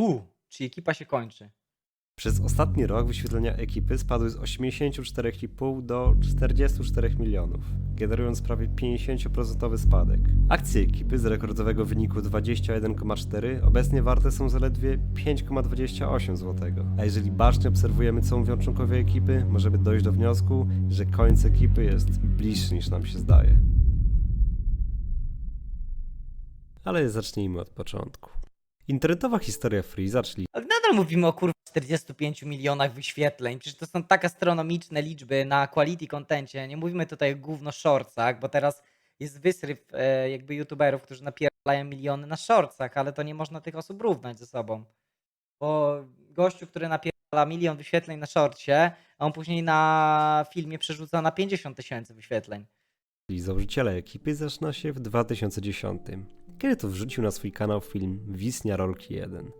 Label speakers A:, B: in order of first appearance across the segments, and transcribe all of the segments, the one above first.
A: U, czy ekipa się kończy.
B: Przez ostatni rok wyświetlenia ekipy spadły z 84,5 do 44 milionów, generując prawie 50% spadek. Akcje ekipy z rekordowego wyniku 21,4 obecnie warte są zaledwie 5,28 zł. A jeżeli bacznie obserwujemy co mówią członkowie ekipy, możemy dojść do wniosku, że koniec ekipy jest bliższy niż nam się zdaje. Ale zacznijmy od początku. Internetowa historia Freeza, czyli
A: Ale nadal mówimy o kurwa 45 milionach wyświetleń. Przecież to są tak astronomiczne liczby na quality contencie. Nie mówimy tutaj o gówno shortsach, bo teraz jest wysryw e, jakby youtuberów, którzy napierdalają miliony na shortsach, ale to nie można tych osób równać ze sobą. Bo gościu, który napierdala milion wyświetleń na shortsie, a on później na filmie przerzuca na 50 tysięcy wyświetleń.
B: założyciela ekipy zaczyna się w 2010, kiedy to wrzucił na swój kanał film Wisnia Rolki 1.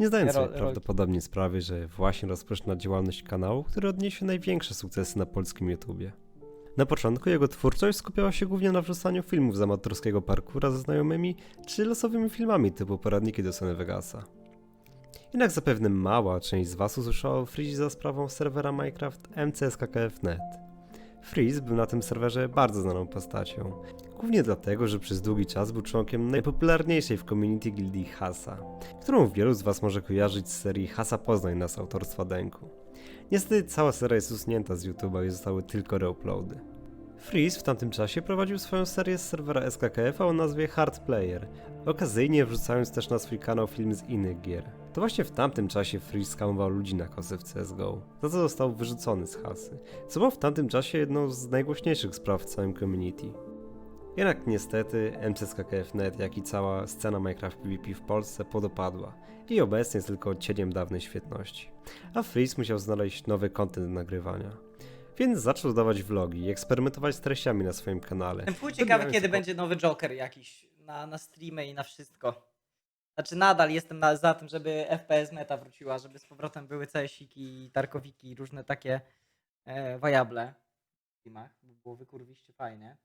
B: Nie zdając sobie prawdopodobnie sprawy, że właśnie rozpoczyna działalność kanału, który odniesie największe sukcesy na polskim YouTubie. Na początku jego twórczość skupiała się głównie na wrzucaniu filmów z amatorskiego parkura ze znajomymi, czy losowymi filmami typu poradniki do Sony Vegasa. Jednak zapewne mała część z Was usłyszała o Freeze za sprawą serwera Minecraft MCSKKF.net. Freeze był na tym serwerze bardzo znaną postacią. Głównie dlatego, że przez długi czas był członkiem najpopularniejszej w community gildii Hasa, którą wielu z Was może kojarzyć z serii Hasa Poznań nas autorstwa Denku. Niestety cała seria jest usunięta z YouTube'a i zostały tylko reuploady. Freeze w tamtym czasie prowadził swoją serię z serwera SKKF o nazwie Hard Player, okazyjnie wrzucając też na swój kanał film z innych gier. To właśnie w tamtym czasie Freeze skamował ludzi na kosy w CSGO, za co został wyrzucony z hasy, co było w tamtym czasie jedną z najgłośniejszych spraw w całym community. Jednak niestety MCSKKF.net, jak i cała scena Minecraft PvP w Polsce podopadła i obecnie jest tylko cieniem dawnej świetności. A Freeze musiał znaleźć nowy content do nagrywania. Więc zaczął dawać vlogi i eksperymentować z treściami na swoim kanale. Dobijając
A: ciekawy, kiedy
B: po-
A: będzie nowy Joker jakiś na, na streamy i na wszystko. Znaczy nadal jestem na, za tym, żeby FPS meta wróciła, żeby z powrotem były CS-iki, tarkowiki i różne takie e, wajable w streamach, bo było wykurwiście fajnie.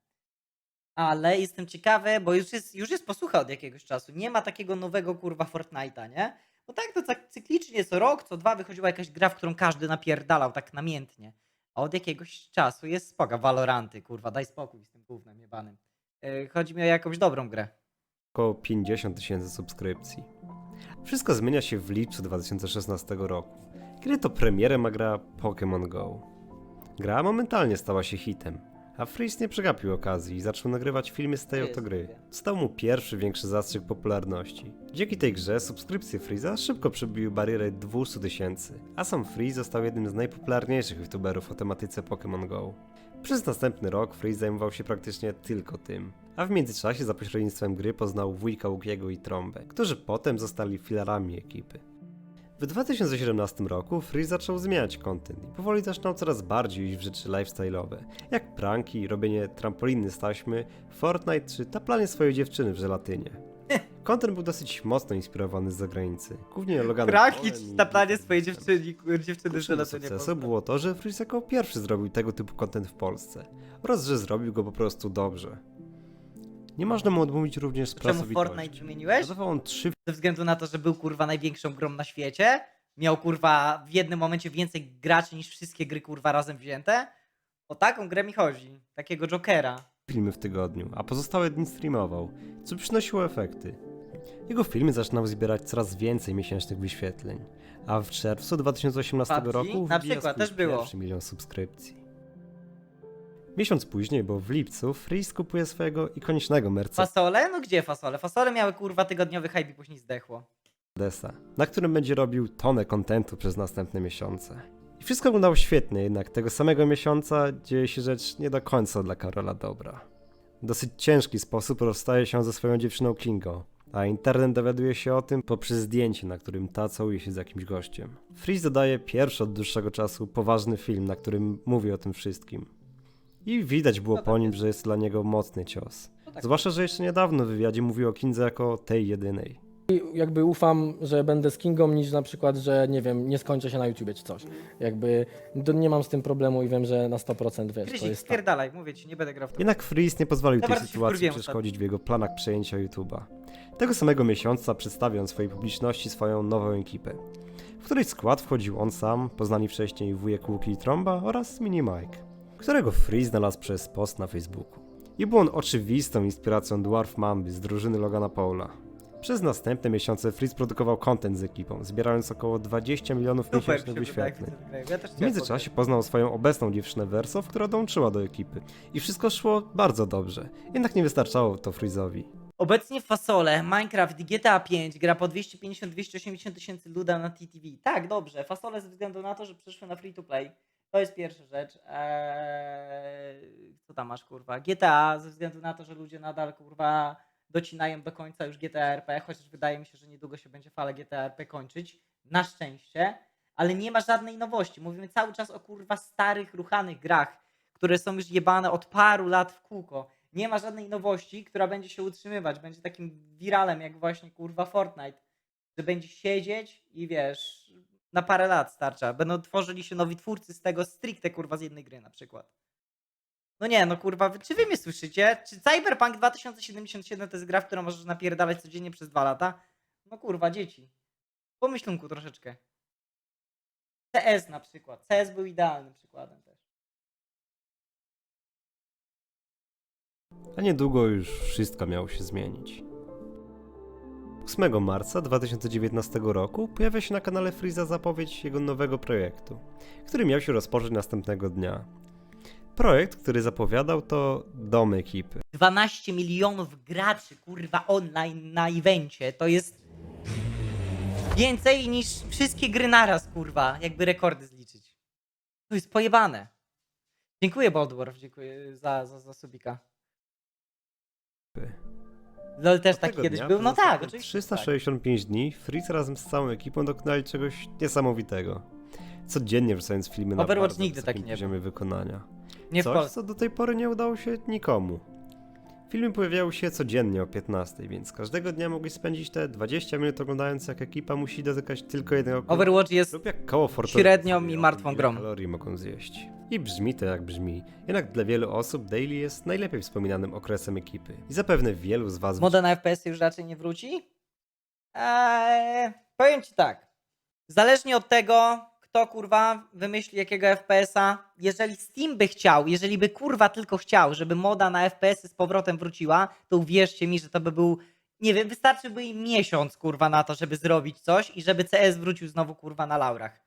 A: Ale jestem ciekawy, bo już jest, już jest posłucha od jakiegoś czasu. Nie ma takiego nowego kurwa Fortnite'a, nie? Bo tak to tak cyklicznie co rok, co dwa wychodziła jakaś gra, w którą każdy napierdalał tak namiętnie. A od jakiegoś czasu jest spoko. Valoranty, kurwa, daj spokój z tym gównem jebanym. Yy, Chodzi mi o jakąś dobrą grę.
B: około 50 tysięcy subskrypcji. Wszystko zmienia się w lipcu 2016 roku, kiedy to premierę ma gra Pokémon Go. Gra momentalnie stała się hitem, a Freeze nie przegapił okazji i zaczął nagrywać filmy z tej oto gry. Stał mu pierwszy większy zastrzyk popularności. Dzięki tej grze subskrypcje Freeza szybko przebiły barierę 200 tysięcy, a sam Freeze został jednym z najpopularniejszych youtuberów o tematyce Pokémon Go. Przez następny rok Freeze zajmował się praktycznie tylko tym, a w międzyczasie za pośrednictwem gry poznał wujka Łukiego i Trąbę, którzy potem zostali filarami ekipy. W 2017 roku Freeze zaczął zmieniać content i powoli zaczynał coraz bardziej iść w rzeczy lifestyle'owe, jak pranki, robienie trampoliny z taśmy, Fortnite czy taplanie swojej dziewczyny w żelatynie. Content był dosyć mocno inspirowany z zagranicy, głównie Loganem
A: Pranki
B: Paulem
A: czy
B: i
A: taplanie
B: Dickiem
A: swojej dziewczyny, dziewczyny
B: Kluczem do
A: żelatynie
B: sukcesu było to, że Freeze jako pierwszy zrobił tego typu content w Polsce oraz, że zrobił go po prostu dobrze. Nie można mu odmówić również
A: Czemu
B: pracowitości.
A: Fortnite wymieniłeś?
B: Zadawał on trzy
A: Ze względu na to, że był kurwa największą grą na świecie? Miał kurwa w jednym momencie więcej graczy niż wszystkie gry kurwa razem wzięte? O taką grę mi chodzi. Takiego Jokera.
B: filmy w tygodniu, a pozostałe dni streamował, co przynosiło efekty. Jego filmy zaczynały zbierać coraz więcej miesięcznych wyświetleń, a w czerwcu 2018
A: PUBG?
B: roku
A: Na
B: wbija
A: przykład,
B: swój
A: też było.
B: pierwszy milion subskrypcji. Miesiąc później, bo w lipcu, Freeze kupuje swojego ikonicznego Mercedesa,
A: Fasole? No gdzie fasole? Fasole miały kurwa tygodniowy hype i później zdechło.
B: na którym będzie robił tonę kontentu przez następne miesiące. I wszystko wyglądało świetnie, jednak tego samego miesiąca dzieje się rzecz nie do końca dla Karola dobra. W dosyć ciężki sposób rozstaje się ze swoją dziewczyną Kingo, a internet dowiaduje się o tym poprzez zdjęcie, na którym ta całuje się z jakimś gościem. Freeze dodaje pierwszy od dłuższego czasu poważny film, na którym mówi o tym wszystkim. I widać było
A: No tak
B: po nim,
A: jest.
B: że jest dla niego mocny cios.
A: No tak.
B: Zwłaszcza, że jeszcze niedawno w wywiadzie mówił o Kindze jako tej jedynej.
C: jakby ufam, że będę z Kingą, niż na przykład, że nie wiem, nie skończę się na YouTubie czy coś. Jakby do, nie mam z tym problemu i wiem, że na 100% wiesz, to
A: Krysik,
C: jest tak.
A: spierdalaj, mówię ci, nie będę grał w to.
B: Jednak Freeze nie pozwolił tej sytuacji przeszkodzić w jego planach przejęcia YouTube'a. Tego samego miesiąca przedstawił on swojej publiczności swoją nową ekipę, w której skład wchodził on sam, poznani wcześniej wujek Łuki i Tromba oraz Mini Mike, którego Free znalazł przez post na Facebooku. I był on oczywistą inspiracją Dwarf Mamby z drużyny Logana Paula. Przez następne miesiące Freeze produkował content z ekipą, zbierając około 20 milionów
A: Super
B: miesięcznych
A: się
B: wyświetleń. W międzyczasie poznał swoją obecną dziewczynę Versow, która dołączyła do ekipy. I wszystko szło bardzo dobrze. Jednak nie wystarczało to Freeze'owi.
A: Obecnie fasole, Minecraft i GTA 5 gra po 250-280 tysięcy luda na TTV. Tak, dobrze. Fasole ze względu na to, że przeszły na free to play. To jest pierwsza rzecz. Eee, co tam masz, kurwa? GTA ze względu na to, że ludzie nadal, kurwa, docinają do końca już GTA RP, chociaż wydaje mi się, że niedługo się będzie fala GTA RP kończyć. Na szczęście. Ale nie ma żadnej nowości. Mówimy cały czas o, kurwa, starych, ruchanych grach, które są już jebane od paru lat w kółko nie ma żadnej nowości, która będzie się utrzymywać. Będzie takim wiralem, jak właśnie kurwa Fortnite, że będzie siedzieć i wiesz, na parę lat starcza. Będą tworzyli się nowi twórcy z tego stricte kurwa z jednej gry na przykład. No nie, no kurwa, czy wy mnie słyszycie? Czy Cyberpunk 2077 to jest gra, w którą możesz napierdalać codziennie przez dwa lata? No kurwa, dzieci. Pomyślunku troszeczkę. CS na przykład. CS był idealnym przykładem też.
B: A niedługo już wszystko miało się zmienić. 8 marca 2019 roku pojawia się na kanale Freeza zapowiedź jego nowego projektu, który miał się rozpocząć następnego dnia. Projekt, który zapowiadał to dom ekipy.
A: 12 milionów graczy, kurwa, online na evencie. To jest więcej niż wszystkie gry naraz, kurwa, jakby rekordy zliczyć. To jest pojebane. Dziękuję, Boldworf, dziękuję za, za, za subika. LOL też
B: Od
A: taki kiedyś
B: dnia
A: był? No tak, oczywiście. Tak.
B: 365 dni Freeze razem z całą ekipą dokonali czegoś niesamowitego. Codziennie wrzucając filmy na bardzo
A: nigdy taki
B: wysokim
A: nie był.
B: poziomie wykonania.
A: Nie w
B: Coś,
A: Polsce.
B: co do tej pory nie udało się nikomu. Filmy pojawiały się codziennie o 15, więc każdego dnia mogli spędzić te 20 minut oglądając jak ekipa musi dotykać tylko jednego.
A: Overwatch jest
B: lub jak koło fortuny
A: średnią i martwą grą.
B: kalorii mogą zjeść. I brzmi to jak brzmi, jednak dla wielu osób daily jest najlepiej wspominanym okresem ekipy. I zapewne wielu z was
A: Moda na FPS już raczej nie wróci? Eee, powiem ci tak. Zależnie od tego, kto kurwa wymyśli jakiego FPS-a, jeżeli Steam by chciał, jeżeli by kurwa tylko chciał, żeby moda na FPS-y z powrotem wróciła, to uwierzcie mi, że to by był, nie wiem, wystarczyłby im miesiąc kurwa na to, żeby zrobić coś i żeby CS wrócił znowu kurwa na laurach.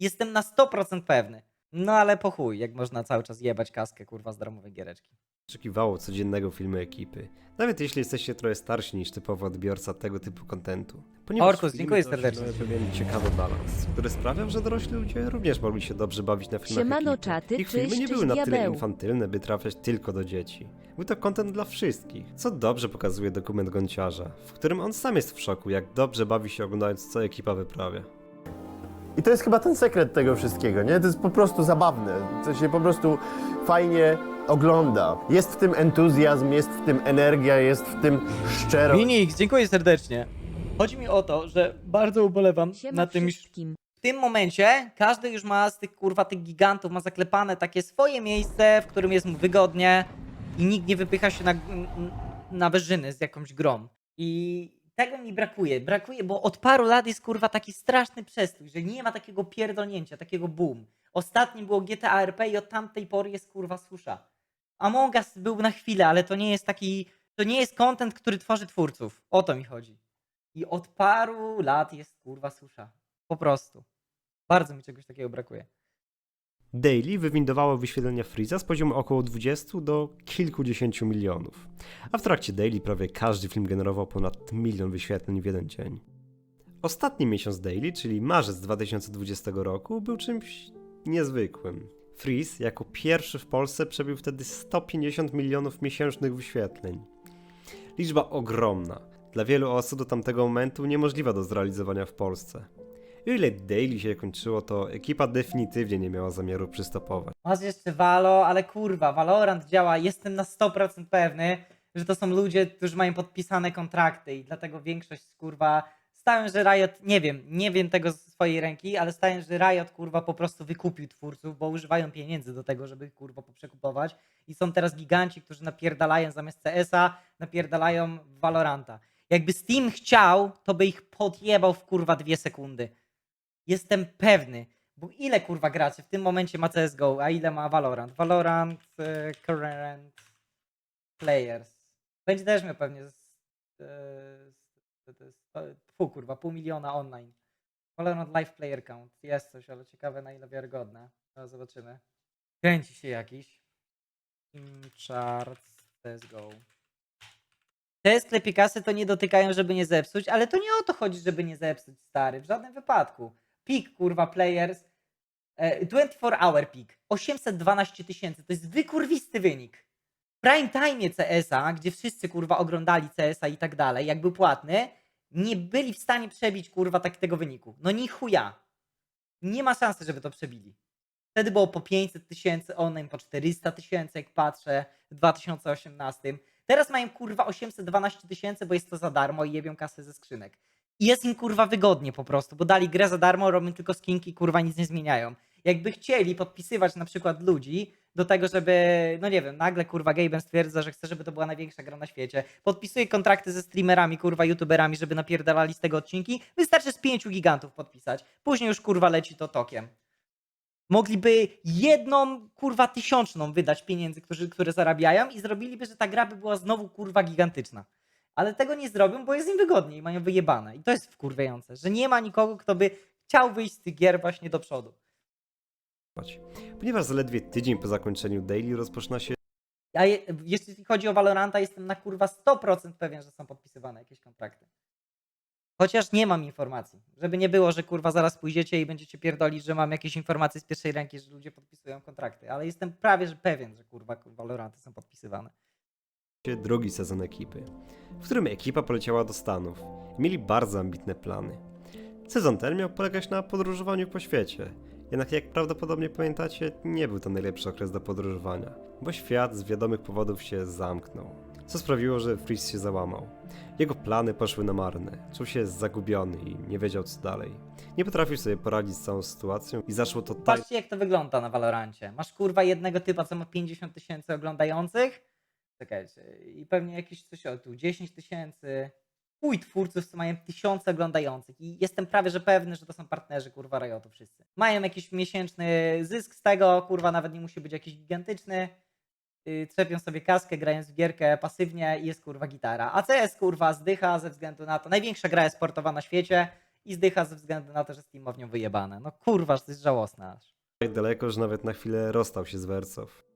A: Jestem na 100% pewny. No ale po chuj, jak można cały czas jebać kaskę kurwa z darmowej giereczki.
B: Oczekiwało codziennego filmu ekipy. Nawet jeśli jesteście trochę starsi niż typowy odbiorca tego typu kontentu. Ponieważ
A: Orkus, dziękuję serdecznie.
B: pewien ciekawy balans, który sprawiał, że dorośli ludzie również mogli się dobrze bawić na filmach
D: Siemano,
B: ekipy.
D: czaty,
B: Ich filmy nie były na tyle
D: diabeł.
B: infantylne, by trafiać tylko do dzieci. Był to content dla wszystkich, co dobrze pokazuje dokument Gonciarza, w którym on sam jest w szoku, jak dobrze bawi się oglądając co ekipa wyprawia.
E: I to jest chyba ten sekret tego wszystkiego, nie? To jest po prostu zabawne. To się po prostu fajnie ogląda. Jest w tym entuzjazm, jest w tym energia, jest w tym szczerość.
A: Minix, dziękuję serdecznie. Chodzi mi o to, że bardzo ubolewam
D: Siema
A: na tym, iż
D: wszystkim.
A: w tym momencie każdy już ma z tych kurwa tych gigantów, ma zaklepane takie swoje miejsce, w którym jest mu wygodnie i nikt nie wypycha się na, na wyżyny z jakąś grą. I tego mi brakuje. Brakuje, bo od paru lat jest kurwa taki straszny przestój, że nie ma takiego pierdolnięcia, takiego boom. Ostatnim było GTA RP i od tamtej pory jest kurwa susza. Among Us był na chwilę, ale to nie jest taki, to nie jest content, który tworzy twórców. O to mi chodzi. I od paru lat jest kurwa susza. Po prostu. Bardzo mi czegoś takiego brakuje.
B: Daily wywindowało wyświetlenia Freeza z poziomu około 20 do kilkudziesięciu milionów, a w trakcie Daily prawie każdy film generował ponad milion wyświetleń w jeden dzień. Ostatni miesiąc Daily, czyli marzec 2020 roku, był czymś niezwykłym. Freeze jako pierwszy w Polsce przebił wtedy 150 milionów miesięcznych wyświetleń. Liczba ogromna, dla wielu osób do tamtego momentu niemożliwa do zrealizowania w Polsce. Ile Daily się kończyło, to ekipa definitywnie nie miała zamiaru przystopować.
A: Masz jeszcze Valo, ale kurwa, Valorant działa. Jestem na 100% pewny, że to są ludzie, którzy mają podpisane kontrakty i dlatego większość kurwa stają, że Riot, nie wiem, nie wiem tego z swojej ręki, ale stają, że Riot kurwa po prostu wykupił twórców, bo używają pieniędzy do tego, żeby kurwa poprzekupować i są teraz giganci, którzy napierdalają zamiast CS-a, napierdalają Valoranta. Jakby Steam chciał, to by ich podjebał w kurwa dwie sekundy. Jestem pewny. Bo ile kurwa graczy w tym momencie ma CSGO, a ile ma Valorant? Valorant e, current players. Będzie też miał pewnie z, e, kurwa, pół miliona online. Valorant live player count. Jest coś, ale ciekawe na ile wiarygodne. Zobaczymy. Kręci się jakiś. Team charts CSGO. Te sklepy kasy to nie dotykają, żeby nie zepsuć, ale to nie o to chodzi, żeby nie zepsuć, stary. W żadnym wypadku. Peak, kurwa, players. E, 24 hour peak. 812 tysięcy. To jest wykurwisty wynik. W prime time CS-a, gdzie wszyscy, kurwa, oglądali CS-a i tak dalej, jak był płatny, nie byli w stanie przebić, kurwa, tak tego wyniku. No ni chuja. Nie ma szansy, żeby to przebili. Wtedy było po 500 tysięcy, online po 400 tysięcy, jak patrzę, w 2018. Teraz mają kurwa 812 tysięcy, bo jest to za darmo i jebią kasę ze skrzynek. I jest im kurwa wygodnie po prostu, bo dali grę za darmo, robią tylko skinki, kurwa nic nie zmieniają. Jakby chcieli podpisywać na przykład ludzi do tego, żeby, no nie wiem, nagle kurwa Gaben stwierdza, że chce, żeby to była największa gra na świecie. Podpisuje kontrakty ze streamerami, kurwa youtuberami, żeby napierdalali z tego odcinki. Wystarczy z pięciu gigantów podpisać. Później już kurwa leci to tokiem. Mogliby jedną kurwa tysiączną wydać pieniędzy, którzy, które zarabiają i zrobiliby, że ta gra by była znowu kurwa gigantyczna. Ale tego nie zrobią, bo jest im wygodniej mają wyjebane. I to jest wkurwiające, że nie ma nikogo, kto by chciał wyjść z tych gier właśnie do przodu.
B: Ponieważ zaledwie tydzień po zakończeniu daily rozpoczyna się
A: Ja je, jeśli chodzi o Valoranta, jestem na kurwa 100% pewien, że są podpisywane jakieś kontrakty. Chociaż nie mam informacji. Żeby nie było, że kurwa zaraz pójdziecie i będziecie pierdolić, że mam jakieś informacje z pierwszej ręki, że ludzie podpisują kontrakty. Ale jestem prawie że pewien, że kurwa Valoranty są podpisywane.
B: Drugi sezon ekipy, w którym ekipa poleciała do Stanów. Mieli bardzo ambitne plany. Sezon ten miał polegać na podróżowaniu po świecie. Jednak jak prawdopodobnie pamiętacie, nie był to najlepszy okres do podróżowania, bo świat z wiadomych powodów się zamknął. Co sprawiło, że Freeze się załamał. Jego plany poszły na marne, czuł się zagubiony i nie wiedział co dalej. Nie potrafił sobie poradzić z całą sytuacją i zaszło to tak,
A: Patrzcie jak to wygląda na Valorancie. Masz kurwa jednego typa, co ma 50 tysięcy oglądających. Czekajcie. I pewnie jakieś coś o tu 10 tysięcy. Chuj twórców, co mają tysiące oglądających. I jestem prawie, że pewny, że to są partnerzy kurwa Riotu wszyscy. Mają jakiś miesięczny zysk z tego, kurwa nawet nie musi być jakiś gigantyczny. Yy, Trzepią sobie kaskę, grając w gierkę pasywnie i jest kurwa gitara. A CS kurwa zdycha ze względu na to. Największa gra jest sportowa na świecie i zdycha ze względu na to, że Steam ma wyjebane. No kurwa, to jest żałosne aż.
B: tak daleko, że nawet na chwilę rozstał się z Wercow.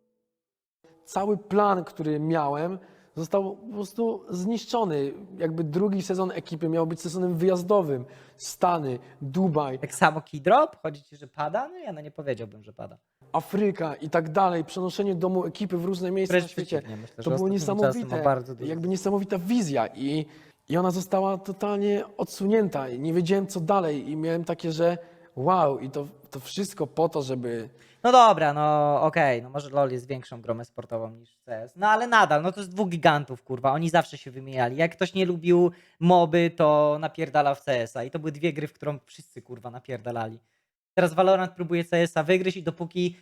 C: Cały plan, który miałem, został po prostu zniszczony. Jakby drugi sezon ekipy miał być sezonem wyjazdowym. Stany, Dubaj,
A: Tak samo keydrop? Chodzi ci, że pada? No ja no nie powiedziałbym, że pada.
C: Afryka i tak dalej. Przenoszenie domu ekipy w różne miejsca na świecie.
A: przeciwnie, myślę, że
C: To było
A: ostatnim czasem
C: niesamowite.
A: ma bardzo dużo.
C: Jakby niesamowita wizja i, i ona została totalnie odsunięta. I nie wiedziałem co dalej i miałem takie, że wow i to, to wszystko po to, żeby
A: No dobra, no okej, no może LoL jest większą grą sportową niż CS, no ale nadal, no to jest dwóch gigantów, kurwa, oni zawsze się wymieniali. Jak ktoś nie lubił moby, to napierdalał w CS-a i to były dwie gry, w którą wszyscy, kurwa, napierdalali. Teraz Valorant próbuje CS-a wygryźć i dopóki,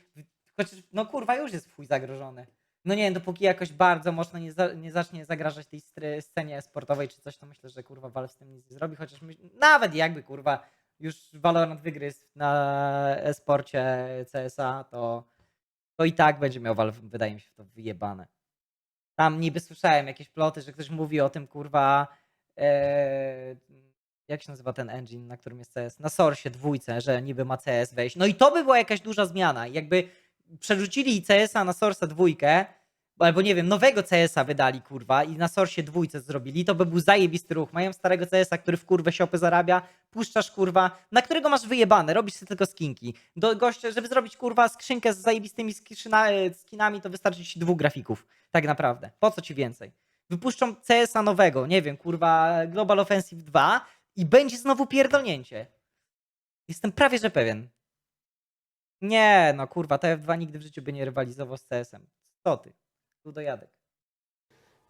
A: chociaż, no kurwa, już jest w chuj zagrożony. No nie wiem, dopóki jakoś bardzo mocno nie, za, nie zacznie zagrażać tej scenie sportowej czy coś, to myślę, że kurwa Valve z tym nic nie zrobi, chociaż nawet jakby kurwa już Valorant wygryzł na e-sporcie CSA, to, to i tak będzie miał Valve, wydaje mi się, w to wyjebane. Tam niby słyszałem jakieś ploty, że ktoś mówi o tym kurwa e, jak się nazywa ten engine, na którym jest CS? Na Source dwójce, że niby ma CS wejść. No i to by była jakaś duża zmiana. Jakby przerzucili CS-a na Source dwójkę, albo nie wiem, nowego CS-a wydali, kurwa, i na Source dwójce zrobili, to by był zajebisty ruch. Mają starego CS-a, który w kurwę siopy zarabia, puszczasz, kurwa, na którego masz wyjebane, robisz sobie tylko skinki. Do gościa, żeby zrobić, kurwa, skrzynkę z zajebistymi e, skinami, to wystarczy ci dwóch grafików, tak naprawdę. Po co ci więcej? Wypuszczą CS-a nowego, nie wiem, kurwa, Global Offensive 2 i będzie znowu pierdolnięcie. Jestem prawie, że pewien. Nie, no kurwa, TF2 nigdy w życiu by nie rywalizował z CS-em. Co ty? Tu dojadek.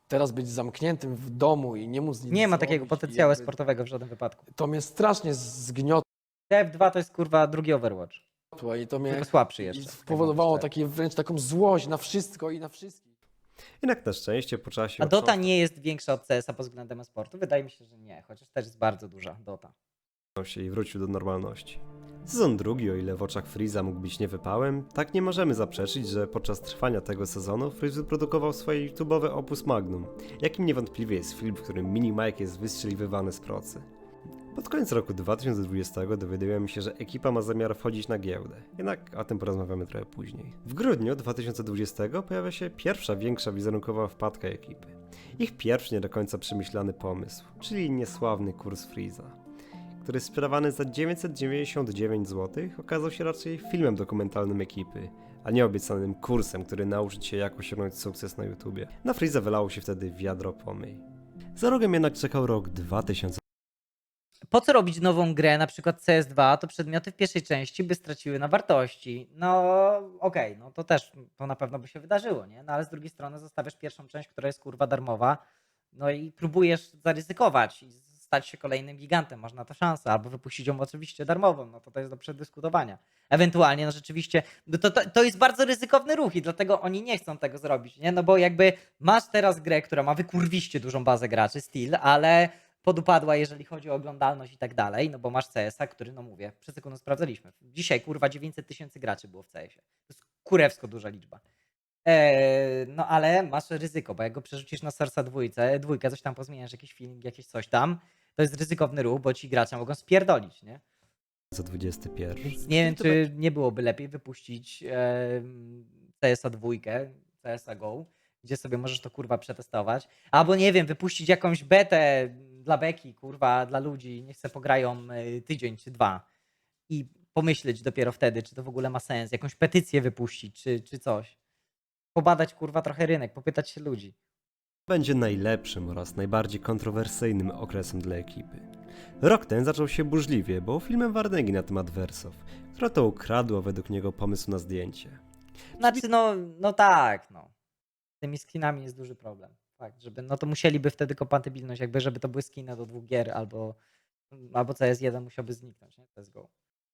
C: teraz być zamkniętym w domu i nie móc nic
A: Nie ma
C: zrobić
A: takiego
C: i
A: potencjału
C: jakby
A: sportowego w żadnym wypadku.
C: To mnie strasznie zgniotło
A: TF2 to jest kurwa drugi Overwatch.
C: i to mnie
A: Tylko słabszy
C: i
A: jeszcze.
C: spowodowało
A: tak.
C: takie wręcz taką złość na wszystko i na wszystkich.
B: Jednak na szczęście po czasie...
A: A Dota nie jest większa od CS-a pod względem sportu? Wydaje mi się, że nie, chociaż też jest bardzo duża Dota.
B: się i wrócił do normalności. Sezon drugi, o ile w oczach Freeza mógł być niewypałem, tak nie możemy zaprzeczyć, że podczas trwania tego sezonu Freeze wyprodukował swoje YouTube'owe opus magnum, jakim niewątpliwie jest film, w którym Mini Mike jest wystrzeliwywany z procy. Pod koniec roku 2020 dowiadujemy się, że ekipa ma zamiar wchodzić na giełdę, jednak o tym porozmawiamy trochę później. W grudniu 2020 pojawia się pierwsza większa wizerunkowa wpadka ekipy. Ich pierwszy nie do końca przemyślany pomysł, czyli niesławny kurs Freeza który sprzedawany za 999 zł okazał się raczej filmem dokumentalnym ekipy, a nie obiecanym kursem, który nauczy cię jak osiągnąć sukces na YouTubie. Na Freeza wylało się wtedy wiadro pomyj. Za rogiem jednak czekał rok 2000.
A: Po co robić nową grę, na przykład CS2, to przedmioty w pierwszej części by straciły na wartości. No okej, no to też to na pewno by się wydarzyło, nie? No ale z drugiej strony zostawiasz pierwszą część, która jest kurwa darmowa, no i próbujesz zaryzykować i stać się kolejnym gigantem, masz na to szansę, albo wypuścić ją oczywiście darmową, no to to jest do przedyskutowania. Ewentualnie, no rzeczywiście, no to, to, to jest bardzo ryzykowny ruch i dlatego oni nie chcą tego zrobić, nie? No bo jakby masz teraz grę, która ma wykurwiście dużą bazę graczy, Steel, ale podupadła, jeżeli chodzi o oglądalność i tak dalej, no bo masz CS-a, który, no mówię, przed sekundą sprawdzaliśmy. Dzisiaj, kurwa, 900 tysięcy graczy było w CS-ie. To jest kurewsko duża liczba. Eee, no ale masz ryzyko, bo jak go przerzucisz na Sarsa dwójce, dwójkę, coś tam pozmieniasz, jakiś feeling, jakieś coś tam, to jest ryzykowny ruch, bo ci gracze mogą spierdolić, nie?
B: 2021.
A: Więc nie wiem, czy nie byłoby lepiej wypuścić em, CS-a dwójkę, CS-a Go, gdzie sobie możesz to kurwa przetestować. Albo nie wiem, wypuścić jakąś betę dla beki, kurwa, dla ludzi, niech se pograją y, tydzień czy dwa. I pomyśleć dopiero wtedy, czy to w ogóle ma sens, jakąś petycję wypuścić, czy, czy coś. Pobadać kurwa trochę rynek, popytać się ludzi.
B: Będzie najlepszym oraz najbardziej kontrowersyjnym okresem dla ekipy. Rok ten zaczął się burzliwie, bo filmem Warnegi na temat Wersow, która to ukradła według niego pomysł na zdjęcie.
A: Znaczy, no, no tak, no. Z tymi skinami jest duży problem. Fakt, żeby, no to musieliby wtedy kompatybilność, jakby, żeby to były skiny do dwóch gier, albo, albo CS1 musiałby zniknąć, nie? CSGO.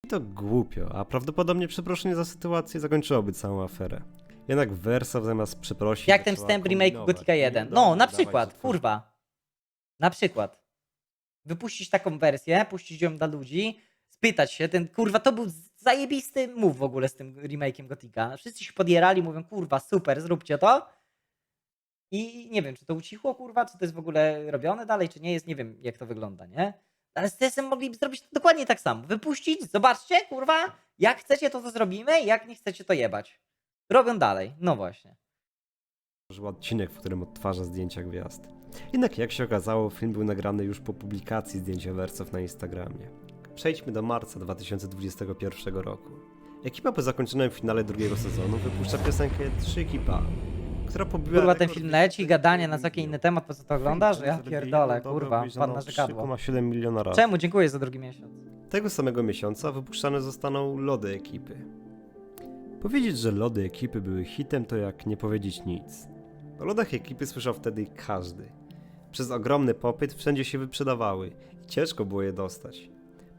B: I to głupio, a prawdopodobnie przeproszenie za sytuację zakończyłoby całą aferę. Jednak Wersow zamiast przeprosić...
A: Jak ten
B: zaczęła
A: wstęp remake
B: kombinować.
A: Gothica 1.
B: Dobra,
A: No, na
B: dawaj,
A: przykład, kurwa. Na przykład. Wypuścić taką wersję, puścić ją dla ludzi, spytać się, ten kurwa, to był zajebisty move w ogóle z tym remake'iem Gothica. Wszyscy się podjerali, mówią, kurwa, super, zróbcie to. I nie wiem, czy to ucichło, kurwa, czy to jest w ogóle robione dalej, czy nie jest, nie wiem, jak to wygląda, nie? Ale z CS-em mogliby zrobić dokładnie tak samo. Wypuścić, zobaczcie, kurwa, jak chcecie, to to zrobimy, jak nie chcecie, to jebać. Robią dalej, no właśnie.
B: Tworzył odcinek, w którym odtwarza zdjęcia gwiazd. Jednak jak się okazało, film był nagrany już po publikacji zdjęcia Wersow na Instagramie. Przejdźmy do marca 2021 roku. Ekipa po zakończonym finale drugiego sezonu wypuszcza piosenkę 3 ekipa, która pobiła
A: Kurwa, ten
B: rekord
A: film leci, gadanie na taki inny temat, po co to oglądasz? Ja
B: Film
A: pierdolę, kurwa, pan na rzekadło.
B: 3,7 miliona razy.
A: Czemu? Dziękuję za drugi miesiąc.
B: Tego samego miesiąca wypuszczane zostaną lody ekipy. Powiedzieć, że lody ekipy były hitem, to jak nie powiedzieć nic. O lodach ekipy słyszał wtedy każdy. Przez ogromny popyt wszędzie się wyprzedawały i ciężko było je dostać.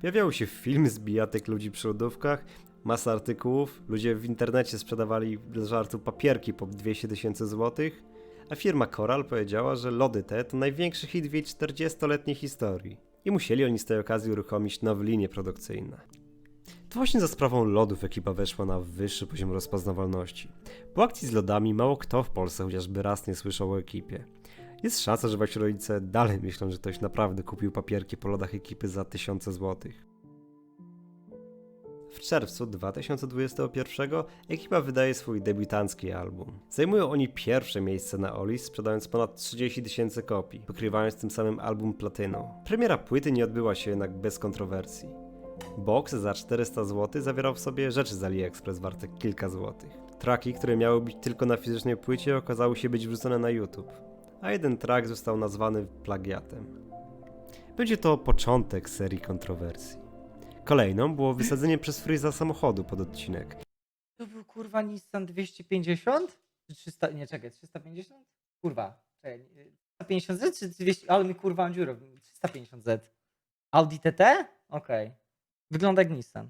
B: Pojawiały się filmy z bijatek ludzi przy lodówkach, masa artykułów, ludzie w internecie sprzedawali dla żartu papierki po 200 tysięcy złotych, a firma Coral powiedziała, że lody te to największy hit w jej 40-letniej historii i musieli oni z tej okazji uruchomić nowe linie produkcyjne. To właśnie za sprawą lodów ekipa weszła na wyższy poziom rozpoznawalności. Po akcji z lodami mało kto w Polsce chociażby raz nie słyszał o ekipie. Jest szansa, że wasi rodzice dalej myślą, że ktoś naprawdę kupił papierki po lodach ekipy za tysiące złotych. W czerwcu 2021 ekipa wydaje swój debiutancki album. Zajmują oni pierwsze miejsce na Olis, sprzedając ponad 30 tysięcy kopii, pokrywając tym samym album platyną. Premiera płyty nie odbyła się jednak bez kontrowersji. Box za 400 zł zawierał w sobie rzeczy z AliExpress warte kilka złotych. Traki, które miały być tylko na fizycznej płycie, okazały się być wrzucone na YouTube, a jeden track został nazwany plagiatem. Będzie to początek serii kontrowersji. Kolejną było wysadzenie przez Freeza samochodu pod odcinek.
A: To był kurwa Nissan 250? Czy 300, nie czekaj, 350? Kurwa, czekaj, 350Z czy 200, ale mi kurwa dziurę, 350Z. Audi TT? Okej. Wygląda jak Nissan.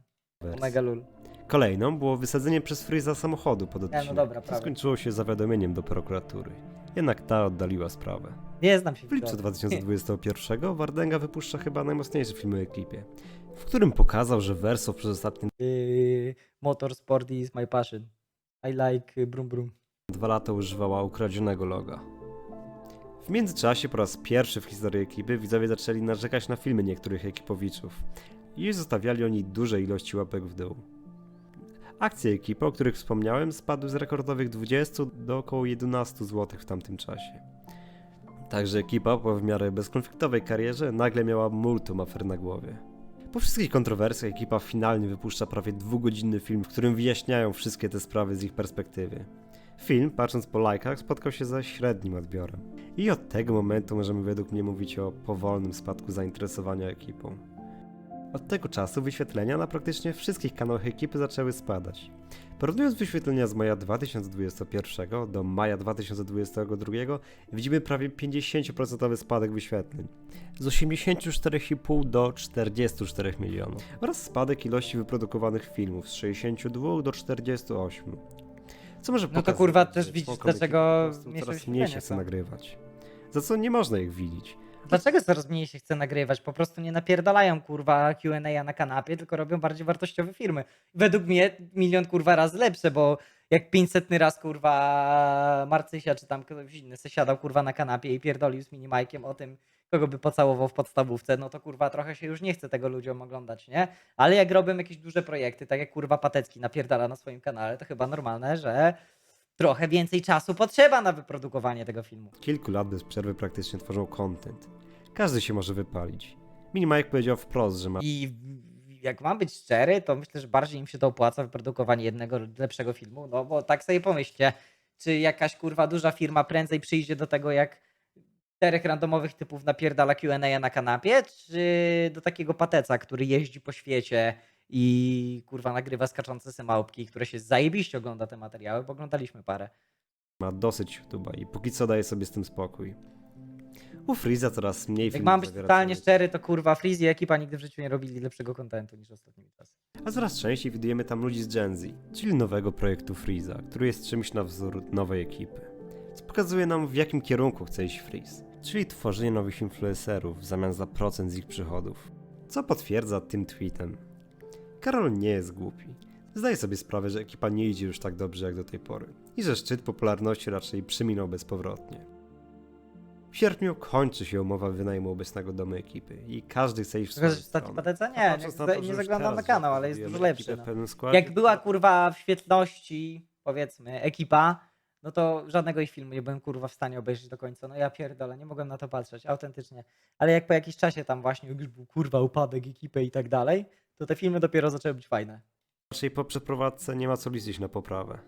A: Omega lul.
B: Kolejną było wysadzenie przez Freeza samochodu pod
A: no
B: odcinek.
A: dobra,
B: to
A: prawie.
B: skończyło się zawiadomieniem do prokuratury. Jednak ta oddaliła sprawę.
A: Nie znam się
B: W lipcu
A: widzowie.
B: 2021 Wardenga wypuszcza chyba najmocniejszy film o ekipie, w którym pokazał, że Verso przez ostatnie
A: Yy, Motorsport is my passion. I like y, brum brum.
B: dwa lata używała ukradzionego loga. W międzyczasie po raz pierwszy w historii ekipy widzowie zaczęli narzekać na filmy niektórych ekipowiczów i zostawiali oni duże ilości łapek w dół. Akcje ekipy, o których wspomniałem, spadły z rekordowych 20 do około 11 zł w tamtym czasie. Także ekipa po w miarę bezkonfliktowej karierze nagle miała multum afer na głowie. Po wszystkich kontrowersjach ekipa finalnie wypuszcza prawie dwugodzinny film, w którym wyjaśniają wszystkie te sprawy z ich perspektywy. Film, patrząc po lajkach, spotkał się ze średnim odbiorem. I od tego momentu możemy według mnie mówić o powolnym spadku zainteresowania ekipą. Od tego czasu wyświetlenia na praktycznie wszystkich kanałach ekipy zaczęły spadać. Porównując wyświetlenia z maja 2021 do maja 2022 widzimy prawie 50% spadek wyświetleń. Z 84,5 do 44 milionów. Oraz spadek ilości wyprodukowanych filmów z 62 do 48. Co może
A: No to
B: pokazać,
A: kurwa też widzisz, dlaczego
B: coraz mniej się chce nagrywać. Za co nie można ich winić.
A: Dlaczego coraz mniej się chce nagrywać? Po prostu nie napierdalają kurwa Q&A na kanapie, tylko robią bardziej wartościowe firmy. Według mnie milion kurwa razy lepsze, bo jak 500 raz kurwa Marcysia czy tam ktoś inny se siadał kurwa na kanapie i pierdolił z minimajkiem o tym, kogo by pocałował w podstawówce, no to kurwa trochę się już nie chce tego ludziom oglądać, nie? Ale jak robią jakieś duże projekty, tak jak kurwa Patecki napierdala na swoim kanale, to chyba normalne, że trochę więcej czasu potrzeba na wyprodukowanie tego filmu.
B: Kilku lat bez przerwy praktycznie tworzą content. Każdy się może wypalić. Minimajek powiedział wprost, że ma
A: I jak mam być szczery, to myślę, że bardziej im się to opłaca wyprodukowanie jednego lepszego filmu, no bo tak sobie pomyślcie, czy jakaś kurwa duża firma prędzej przyjdzie do tego, jak czterech randomowych typów napierdala Q&A na kanapie, czy do takiego pateca, który jeździ po świecie i kurwa nagrywa skaczące se małpki, które się zajebiście ogląda te materiały, bo oglądaliśmy parę.
B: ma dosyć YouTube'a i póki co daje sobie z tym spokój. U Freeza coraz mniej
A: Jak
B: filmów
A: mam być
B: zawiera
A: totalnie szczery, to kurwa Freeze i ekipa nigdy w życiu nie robili lepszego kontentu niż ostatnimi czasy.
B: A coraz częściej widujemy tam ludzi z Gen Z, czyli nowego projektu Freeza, który jest czymś na wzór nowej ekipy. Co pokazuje nam w jakim kierunku chce iść Freeze, czyli tworzenie nowych influencerów w zamian za procent z ich przychodów. Co potwierdza tym tweetem. Karol nie jest głupi. Zdaje sobie sprawę, że ekipa nie idzie już tak dobrze jak do tej pory i że szczyt popularności raczej przyminął bezpowrotnie. W sierpniu kończy się umowa wynajmu obecnego domu ekipy i każdy chce iść w swoją stronę.
A: Nie, nie,
B: to,
A: nie zaglądam na kanał, ale jest dużo lepszy. No.
B: składzie,
A: Jak była kurwa w świetności, powiedzmy, ekipa, no to żadnego ich filmu nie byłem kurwa w stanie obejrzeć do końca. No ja pierdolę, nie mogłem na to patrzeć, autentycznie. Ale jak po jakiś czasie tam właśnie już był kurwa upadek ekipy i tak dalej, to te filmy dopiero zaczęły być fajne.
B: Raczej po przeprowadzce nie ma co liczyć na poprawę.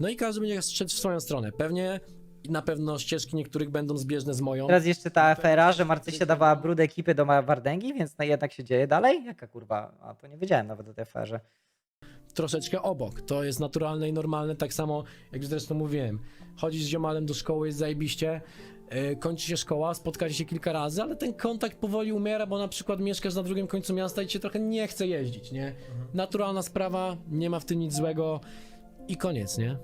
C: No i każdy będzie szedł w swoją stronę. Pewnie i na pewno ścieżki niektórych będą zbieżne z moją.
A: Teraz jeszcze ta afera, że Marcysia dawała brudę ekipy do Wardęgi, więc no jednak się dzieje dalej? Jaka kurwa? A to nie wiedziałem nawet o tej aferze.
C: troszeczkę obok. To jest naturalne i normalne, tak samo jak zresztą mówiłem. Chodzisz z ziomalem do szkoły, jest zajebiście, kończy się szkoła, spotkacie się kilka razy, ale ten kontakt powoli umiera, bo na przykład mieszkasz na drugim końcu miasta i cię trochę nie chce jeździć, nie? Naturalna sprawa, nie ma w tym nic złego i koniec, nie?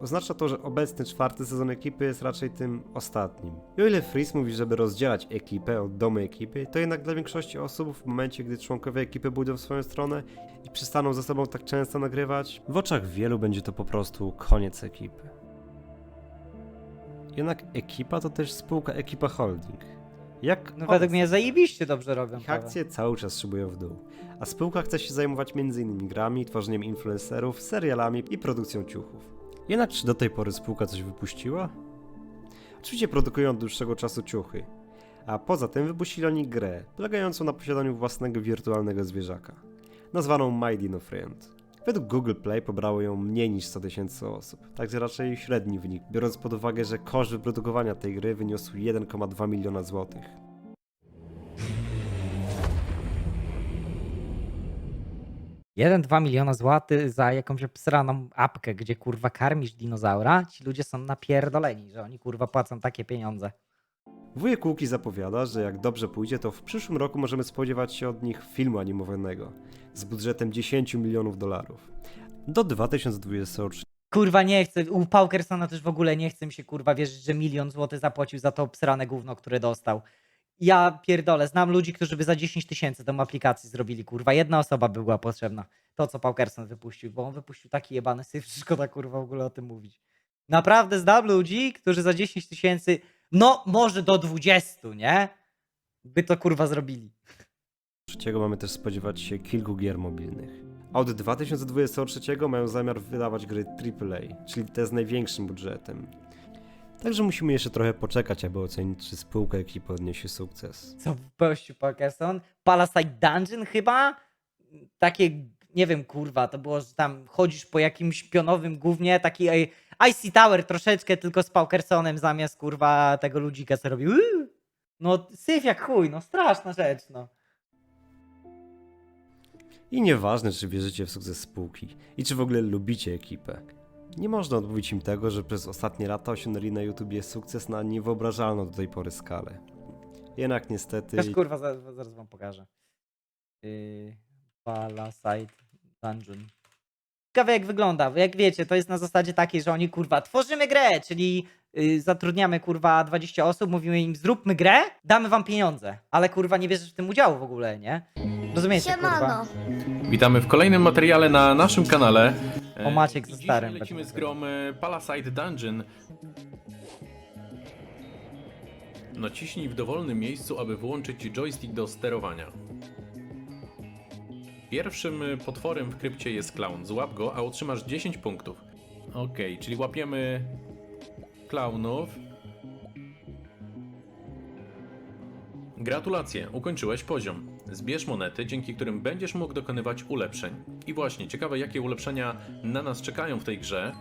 B: Oznacza to, że obecny czwarty sezon ekipy jest raczej tym ostatnim. I o ile Freeze mówi, żeby rozdzielać ekipę od domu ekipy, to jednak dla większości osób w momencie, gdy członkowie ekipy pójdą w swoją stronę i przestaną ze sobą tak często nagrywać, w oczach wielu będzie to po prostu koniec ekipy. Jednak ekipa to też spółka Ekipa Holding. Jak
A: No według mnie zajebiście dobrze robią.
B: Ich akcje cały czas szybują w dół, a spółka chce się zajmować m.in. grami, tworzeniem influencerów, serialami i produkcją ciuchów. Jednak czy do tej pory spółka coś wypuściła? Oczywiście produkują od dłuższego czasu ciuchy, a poza tym wypuścili oni grę, polegającą na posiadaniu własnego wirtualnego zwierzaka, nazwaną My Dino Friend. Według Google Play pobrało ją mniej niż 100 tysięcy osób, także raczej średni wynik, biorąc pod uwagę, że koszt wyprodukowania tej gry wyniósł 1,2 miliona złotych.
A: Jeden, dwa miliona złotych za jakąś obsraną apkę, gdzie kurwa karmisz dinozaura, ci ludzie są napierdoleni, że oni kurwa płacą takie pieniądze.
B: Wujek Łuki zapowiada, że jak dobrze pójdzie, to w przyszłym roku możemy spodziewać się od nich filmu animowanego z budżetem 10 milionów dolarów. Do 2023
A: Kurwa nie chcę, u Paukersona też w ogóle nie chcę mi się kurwa wierzyć, że milion złotych zapłacił za to obsrane gówno, które dostał. Ja pierdolę, znam ludzi, którzy by za 10 tysięcy tą aplikację zrobili, kurwa. Jedna osoba by była potrzebna. To, co Paukerson wypuścił, bo on wypuścił taki jebany syf, że szkoda kurwa w ogóle o tym mówić. Naprawdę znam ludzi, którzy za 10 tysięcy, no może do 20, nie? By to kurwa zrobili.
B: Mamy też spodziewać się kilku gier mobilnych. A od 2023 mają zamiar wydawać gry AAA, czyli te z największym budżetem. Także musimy jeszcze trochę poczekać, aby ocenić, czy spółka ekipy odniesie sukces.
A: Co wypuścił Parkerson? Palasite Dungeon chyba? Takie, nie wiem, kurwa, to było, że tam chodzisz po jakimś pionowym gównie, taki Icy Tower troszeczkę tylko z Paukersonem zamiast, kurwa, tego ludzika, co robił. No, syf jak chuj, no straszna rzecz, no.
B: I nieważne, czy wierzycie w sukces spółki i czy w ogóle lubicie ekipę. Nie można odmówić im tego, że przez ostatnie lata osiągnęli na YouTubie sukces na niewyobrażalną do tej pory skalę. Jednak niestety...
A: Też kurwa, zaraz, zaraz wam pokażę. Yy, Palasite Dungeon. Ciekawe jak wygląda. Jak wiecie, to jest na zasadzie takiej, że oni kurwa tworzymy grę, czyli yy, zatrudniamy kurwa 20 osób, mówimy im zróbmy grę, damy wam pieniądze. Ale kurwa nie bierzesz w tym udziału w ogóle, nie? Rozumiecie kurwa?
D: Siemano.
F: Witamy w kolejnym materiale na naszym kanale.
A: O, Maciek
F: I
A: ze
F: dzisiaj
A: starym
F: lecimy z grą e, Dungeon. Naciśnij w dowolnym miejscu, aby wyłączyć joystick do sterowania. Pierwszym e, potworem w krypcie jest clown. Złap go, a otrzymasz 10 punktów. Ok, czyli łapiemy klaunów. Gratulacje, ukończyłeś poziom. Zbierz monety, dzięki którym będziesz mógł dokonywać ulepszeń. I właśnie, ciekawe jakie ulepszenia na nas czekają w tej grze.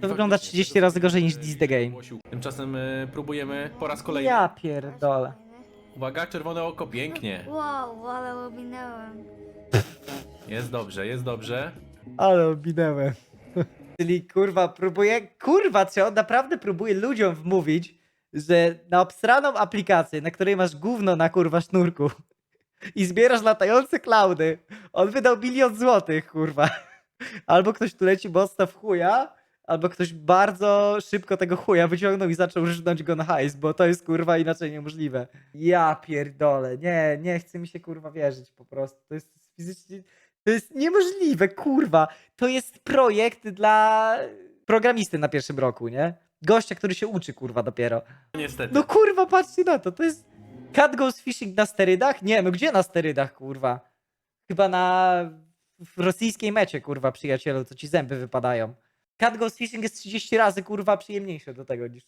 A: To wygląda 30 razy gorzej niż This the Game.
F: Tymczasem e, próbujemy po raz kolejny.
A: Ja pierdolę.
F: Uwaga, czerwone oko, pięknie.
D: Wow, ale ominęłem.
F: Jest dobrze, jest dobrze.
A: Ale obinęłem. Czyli kurwa próbuje, kurwa on naprawdę próbuje ludziom wmówić, że na obsraną aplikację, na której masz gówno na kurwa sznurku i zbierasz latające klaudy, on wydał milion złotych, kurwa. Albo ktoś tu leci mocno w chuja, albo ktoś bardzo szybko tego chuja wyciągnął i zaczął rżnąć go na hajs, bo to jest kurwa inaczej niemożliwe. Ja pierdolę, nie, nie chce mi się kurwa wierzyć po prostu. To jest fizycznie, to jest niemożliwe, kurwa. To jest projekt dla programisty na pierwszym roku, nie? Gościa, który się uczy, kurwa, dopiero.
F: Niestety.
A: No kurwa, patrzcie na to, to jest Cat Goes Fishing na sterydach? Nie, no gdzie na sterydach, kurwa? Chyba na w rosyjskiej mecie, kurwa, przyjacielu, co ci zęby wypadają. Cat Goes Fishing jest 30 razy, kurwa, przyjemniejsze do tego niż